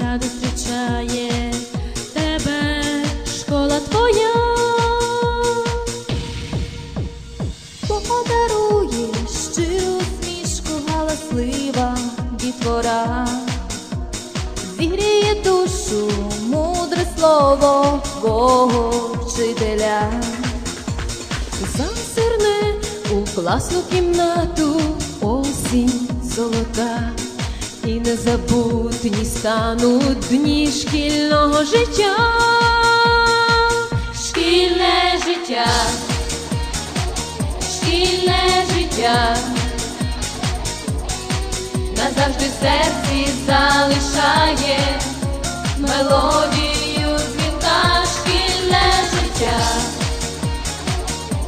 радо зустрічає тебе, школа твоя, подарує щиру смішку галаслива дітвора, зігріє душу, мудре слово Богу вчителя, засерне у класну кімнату осінь золота і незабутні стануть дні шкільного життя, шкільне життя, шкільне життя. Назавжди серці залишає мелодію дзвінка. Шкільне життя,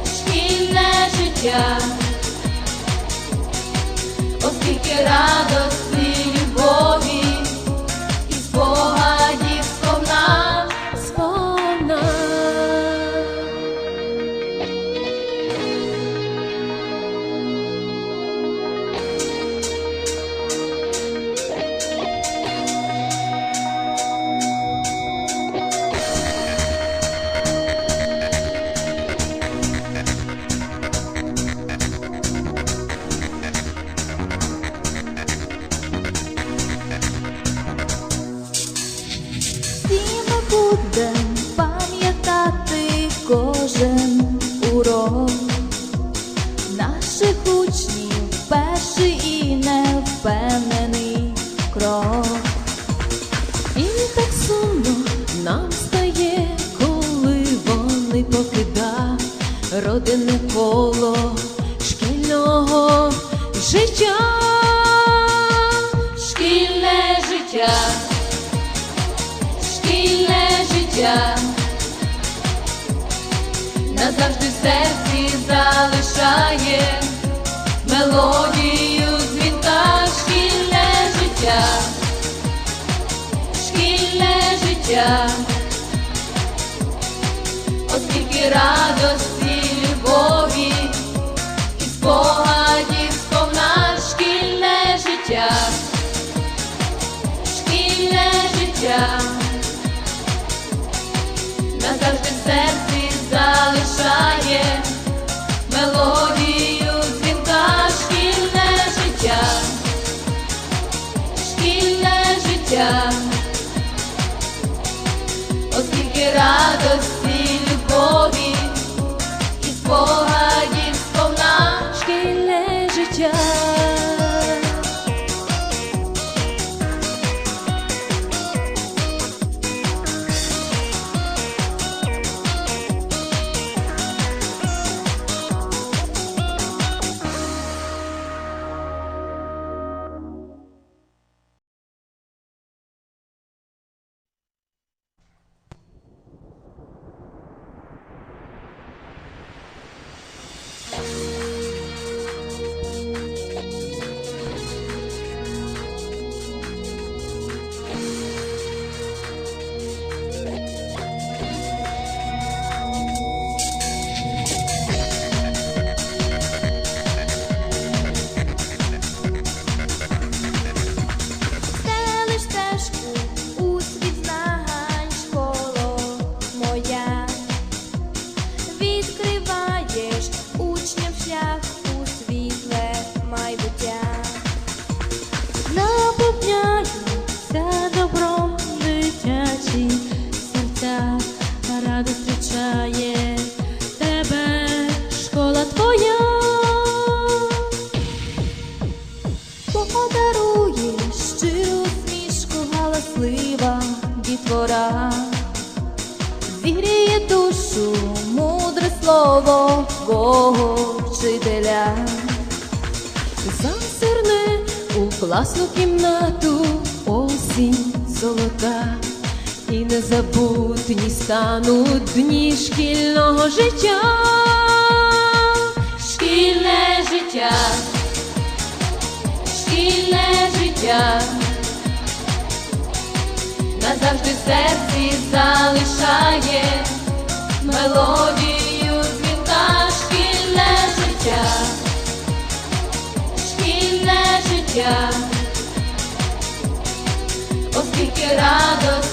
шкільне життя, оскільки радості, ми будем пам'ятати кожен урок наших учнів перший і невпевнений крок. І так сумно нам стає, коли вони покида родинне коло шкільного життя, назавжди в серці залишає мелодію дзвінка шкільне життя, шкільне життя, оскільки радості, любові і спогадів сповна шкільне життя, шкільне життя. Назавжди в серці залишає мелодію дзвінка шкільне життя, шкільне життя, оскільки радості, радо зустрічає тебе школа твоя. Подарує щиру смішку галаслива дітвора, зігріє душу мудре слово Бого вчителя, зазирне у класну кімнату осінь золота, і незабутні стануть дні шкільного життя, шкільне життя. Шкільне життя. Назавжди в серці залишає мелодію дзвінка. Шкільне життя, шкільне життя, оскільки радості,